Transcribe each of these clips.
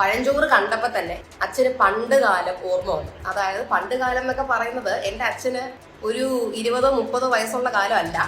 പഴഞ്ചോറ് കണ്ടപ്പോ തന്നെ അച്ഛന് പണ്ട് കാലം ഓർമ്മ വന്നു. അതായത് പണ്ട് കാലം എന്നൊക്കെ പറയുന്നത് എന്റെ അച്ഛന് ഒരു ഇരുപതോ മുപ്പതോ വയസ്സുള്ള കാലമല്ല.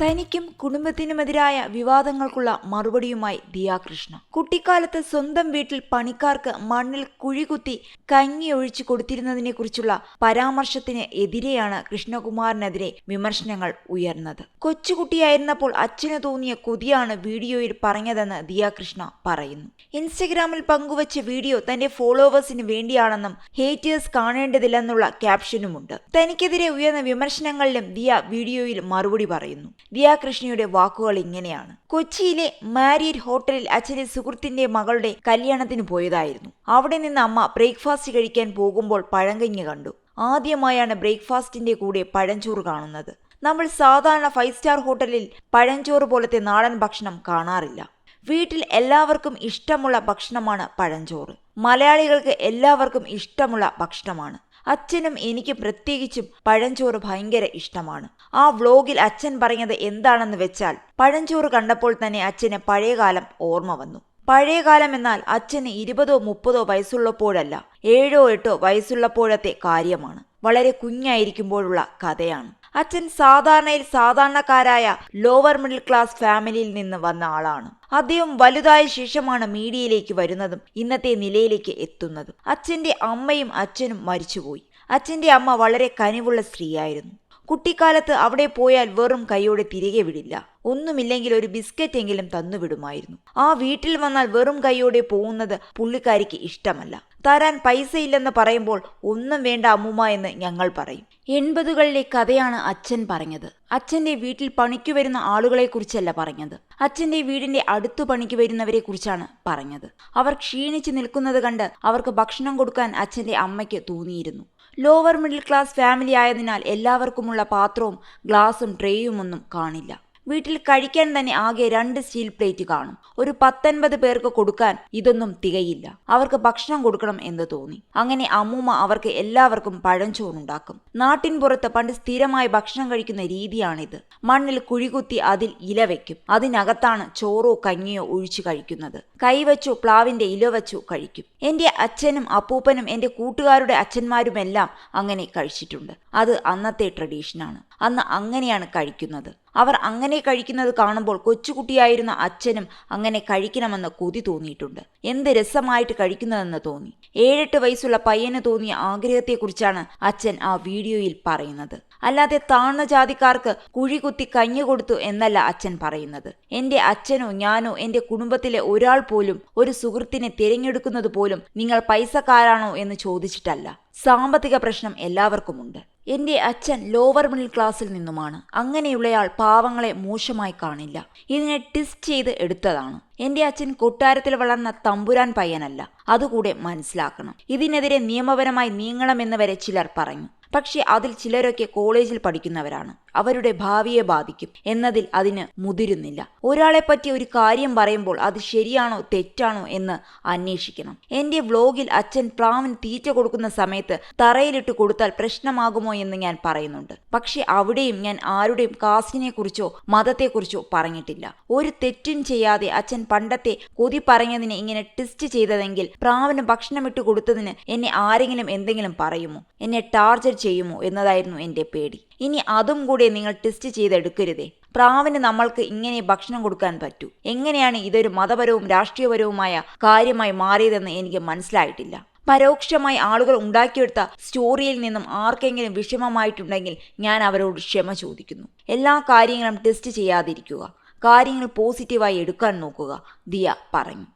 തനിക്കും കുടുംബത്തിനുമെതിരായ വിവാദങ്ങൾക്കുള്ള മറുപടിയുമായി ദിയാകൃഷ്ണ. കുട്ടിക്കാലത്ത് സ്വന്തം വീട്ടിൽ പണിക്കാർക്ക് മണ്ണിൽ കുഴികുത്തി കഞ്ഞി ഒഴിച്ചു കൊടുത്തിരുന്നതിനെ കുറിച്ചുള്ള പരാമർശത്തിന് എതിരെയാണ് കൃഷ്ണകുമാറിനെതിരെ വിമർശനങ്ങൾ ഉയർന്നത്. കൊച്ചുകുട്ടിയായിരുന്നപ്പോൾ അച്ഛന് തോന്നിയ കൊതിയാണ് വീഡിയോയിൽ പറഞ്ഞതെന്ന് ദിയാകൃഷ്ണ പറയുന്നു. ഇൻസ്റ്റഗ്രാമിൽ പങ്കുവച്ച വീഡിയോ തന്റെ ഫോളോവേഴ്സിന് വേണ്ടിയാണെന്നും ഹേറ്റേഴ്സ് കാണേണ്ടതില്ലെന്നുള്ള ക്യാപ്ഷനുമുണ്ട്. തനിക്കെതിരെ ഉയർന്ന വിമർശനങ്ങളിലും ദിയ വീഡിയോയിൽ മറുപടി പറയുന്നു. ദിയാകൃഷ്ണയുടെ വാക്കുകൾ ഇങ്ങനെയാണ്. കൊച്ചിയിലെ മാരിയറ്റ് ഹോട്ടലിൽ അച്ഛന്റെ സുഹൃത്തിന്റെ മകളുടെ കല്യാണത്തിന് പോയതായിരുന്നു. അവിടെ നിന്ന് അമ്മ ബ്രേക്ക്ഫാസ്റ്റ് കഴിക്കാൻ പോകുമ്പോൾ പഴങ്കഞ്ഞ് കണ്ടു. ആദ്യമായാണ് ബ്രേക്ക്ഫാസ്റ്റിന്റെ കൂടെ പഴഞ്ചോറ് കാണുന്നത്. നമ്മൾ സാധാരണ ഫൈവ് സ്റ്റാർ ഹോട്ടലിൽ പഴഞ്ചോറ് പോലത്തെ നാടൻ ഭക്ഷണം കാണാറില്ല. വീട്ടിൽ എല്ലാവർക്കും ഇഷ്ടമുള്ള ഭക്ഷണമാണ് പഴഞ്ചോറ്. മലയാളികൾക്ക് എല്ലാവർക്കും ഇഷ്ടമുള്ള ഭക്ഷണമാണ്. അച്ഛനും എനിക്ക് പ്രത്യേകിച്ചും പഴഞ്ചോറ് ഭയങ്കര ഇഷ്ടമാണ്. ആ വ്ലോഗിൽ അച്ഛൻ പറഞ്ഞത് എന്താണെന്ന് വെച്ചാൽ പഴഞ്ചോറ് കണ്ടപ്പോൾ തന്നെ അച്ഛന് പഴയകാലം ഓർമ്മ വന്നു. പഴയകാലം എന്നാൽ അച്ഛന് ഇരുപതോ മുപ്പതോ വയസ്സുള്ളപ്പോഴല്ല ഏഴോ എട്ടോ വയസ്സുള്ളപ്പോഴത്തെ കാര്യമാണ്. വളരെ കുഞ്ഞായിരിക്കുമ്പോഴുള്ള കഥയാണ്. അച്ഛൻ സാധാരണയിൽ സാധാരണക്കാരായ ലോവർ മിഡിൽ ക്ലാസ് ഫാമിലിയിൽ നിന്ന് വന്ന ആളാണ്. അദ്ദേഹം വലുതായ ശേഷമാണ് മീഡിയയിലേക്ക് വരുന്നതും ഇന്നത്തെ നിലയിലേക്ക് എത്തുന്നതും. അച്ഛന്റെ അമ്മയും അച്ഛനും മരിച്ചുപോയി. അച്ഛന്റെ അമ്മ വളരെ കനിവുള്ള സ്ത്രീയായിരുന്നു. കുട്ടിക്കാലത്ത് അവിടെ പോയാൽ വെറും കൈയോടെ തിരികെ വിടില്ല. ഒന്നുമില്ലെങ്കിൽ ഒരു ബിസ്ക്കറ്റ് എങ്കിലും തന്നുവിടുമായിരുന്നു. ആ വീട്ടിൽ വന്നാൽ വെറും കൈയോടെ പോകുന്നത് പുള്ളിക്കാരിക്ക് ഇഷ്ടമല്ല. തരാൻ പൈസയില്ലെന്ന് പറയുമ്പോൾ ഒന്നും വേണ്ട അമ്മുമ്മ എന്ന് ഞങ്ങൾ പറയും. എൺപതുകളിലെ കഥയാണ് അച്ഛൻ പറഞ്ഞത്. അച്ഛന്റെ വീട്ടിൽ പണിക്കു വരുന്ന ആളുകളെ കുറിച്ചല്ല പറഞ്ഞത്. അച്ഛന്റെ വീടിന്റെ അടുത്തു പണിക്ക് വരുന്നവരെ കുറിച്ചാണ് പറഞ്ഞത്. അവർ ക്ഷീണിച്ചു നിൽക്കുന്നത് കണ്ട് അവർക്ക് ഭക്ഷണം കൊടുക്കാൻ അച്ഛന്റെ അമ്മയ്ക്ക് തോന്നിയിരുന്നു. ലോവർ മിഡിൽ ക്ലാസ് ഫാമിലി ആയതിനാൽ എല്ലാവർക്കുമുള്ള പാത്രവും ഗ്ലാസും ട്രേയും ഒന്നും കാണില്ല. വീട്ടിൽ കഴിക്കാൻ തന്നെ ആകെ രണ്ട് സ്റ്റീൽ പ്ലേറ്റ് കാണും. ഒരു പത്തൊൻപത് പേർക്ക് കൊടുക്കാൻ ഇതൊന്നും തികയില്ല. അവർക്ക് ഭക്ഷണം കൊടുക്കണം എന്ന് തോന്നി. അങ്ങനെ അമ്മൂമ്മ അവർക്ക് എല്ലാവർക്കും പഴഞ്ചോറുണ്ടാക്കും. നാട്ടിൻ പുറത്ത് പണ്ട് സ്ഥിരമായി ഭക്ഷണം കഴിക്കുന്ന രീതിയാണിത്. മണ്ണിൽ കുഴികുത്തി അതിൽ ഇല വെക്കും. അതിനകത്താണ് ചോറോ കഞ്ഞിയോ ഒഴിച്ചു കഴിക്കുന്നത്. കൈവച്ചു പ്ലാവിന്റെ ഇല വച്ചു കഴിക്കും. എന്റെ അച്ഛനും അപ്പൂപ്പനും എന്റെ കൂട്ടുകാരുടെ അച്ഛന്മാരുമെല്ലാം അങ്ങനെ കഴിച്ചിട്ടുണ്ട്. അത് അന്നത്തെ ട്രഡീഷനാണ്. അന്ന് അങ്ങനെയാണ് കഴിക്കുന്നത്. അവർ അങ്ങനെ കഴിക്കുന്നത് കാണുമ്പോൾ കൊച്ചുകുട്ടിയായിരുന്ന അച്ഛനും അങ്ങനെ കഴിക്കണമെന്ന് കൊതി തോന്നിയിട്ടുണ്ട്. എന്ത് രസമായിട്ട് കഴിക്കുന്നതെന്ന് തോന്നി. ഏഴെട്ട് വയസ്സുള്ള പയ്യന് തോന്നിയ ആഗ്രഹത്തെക്കുറിച്ചാണ് അച്ഛൻ ആ വീഡിയോയിൽ പറയുന്നത്. അല്ലാതെ താഴ്ന്ന ജാതിക്കാർക്ക് കുഴി കുത്തി കഞ്ഞി കൊടുത്തു എന്നല്ല അച്ഛൻ പറയുന്നത്. എന്റെ അച്ഛനോ ഞാനോ എന്റെ കുടുംബത്തിലെ ഒരാൾ പോലും ഒരു സുഹൃത്തിനെ തിരഞ്ഞെടുക്കുന്നത് പോലും നിങ്ങൾ പൈസക്കാരാണോ എന്ന് ചോദിച്ചിട്ടല്ല. സാമ്പത്തിക പ്രശ്നം എല്ലാവർക്കുമുണ്ട്. എന്റെ അച്ഛൻ ലോവർ മിഡിൽ ക്ലാസ്സിൽ നിന്നുമാണ്. അങ്ങനെയുള്ളയാൾ പാവങ്ങളെ മോശമായി കാണില്ല. ഇതിനെ ടിസ്റ്റ് ചെയ്ത് എടുത്തതാണ്. എന്റെ അച്ഛൻ കൊട്ടാരത്തിൽ വളർന്ന തമ്പുരാൻ പയ്യനല്ല. അതുകൂടെ മനസ്സിലാക്കണം. ഇതിനെതിരെ നിയമപരമായി നീങ്ങണമെന്ന് വരെ ചിലർ പറഞ്ഞു. പക്ഷെ അതിൽ ചിലരൊക്കെ കോളേജിൽ പഠിക്കുന്നവരാണ്. അവരുടെ ഭാവിയെ ബാധിക്കും. എന്നതിൽ അതിന് മുതിരുന്നില്ല. ഒരാളെ പറ്റി ഒരു കാര്യം പറയുമ്പോൾ അത് ശരിയാണോ തെറ്റാണോ എന്ന് അന്വേഷിക്കണം. എന്റെ വ്ലോഗിൽ അച്ഛൻ പ്ലാവിന് തീറ്റ കൊടുക്കുന്ന സമയത്ത് തറയിലിട്ട് കൊടുത്താൽ പ്രശ്നമാകുമോ എന്ന് ഞാൻ പറയുന്നുണ്ട്. പക്ഷെ അവിടെയും ഞാൻ ആരുടെയും കാസ്റ്റിനെ കുറിച്ചോ മതത്തെക്കുറിച്ചോ പറഞ്ഞിട്ടില്ല. ഒരു തെറ്റും ചെയ്യാതെ അച്ഛൻ പണ്ടത്തെ കൊതി പറഞ്ഞതിനെ ഇങ്ങനെ ടെസ്റ്റ് ചെയ്തതെങ്കിൽ പ്രാവിന് ഭക്ഷണം ഇട്ട് കൊടുത്തതിന് എന്നെ ആരെങ്കിലും എന്തെങ്കിലും പറയുമോ? എന്നെ ടാർജർ ചെയ്യുമോ എന്നതായിരുന്നു എന്റെ പേടി. ഇനി അതും കൂടെ നിങ്ങൾ ടെസ്റ്റ് ചെയ്തെടുക്കരുതേ. പ്രാവിന് നമ്മൾക്ക് ഇങ്ങനെ ഭക്ഷണം കൊടുക്കാൻ പറ്റൂ. എങ്ങനെയാണ് ഇതൊരു മതപരവും രാഷ്ട്രീയപരവുമായ കാര്യമായി മാറിയതെന്ന് എനിക്ക് മനസ്സിലായിട്ടില്ല. പരോക്ഷമായി ആളുകൾ ഉണ്ടാക്കിയെടുത്ത സ്റ്റോറിയിൽ നിന്നും ആർക്കെങ്കിലും വിഷമമായിട്ടുണ്ടെങ്കിൽ ഞാൻ അവരോട് ക്ഷമ ചോദിക്കുന്നു. എല്ലാ കാര്യങ്ങളും ടെസ്റ്റ് ചെയ്യാതിരിക്കുക. കാര്യങ്ങൾ പോസിറ്റീവായി എടുക്കാൻ നോക്കുക. ദിയ പറഞ്ഞു.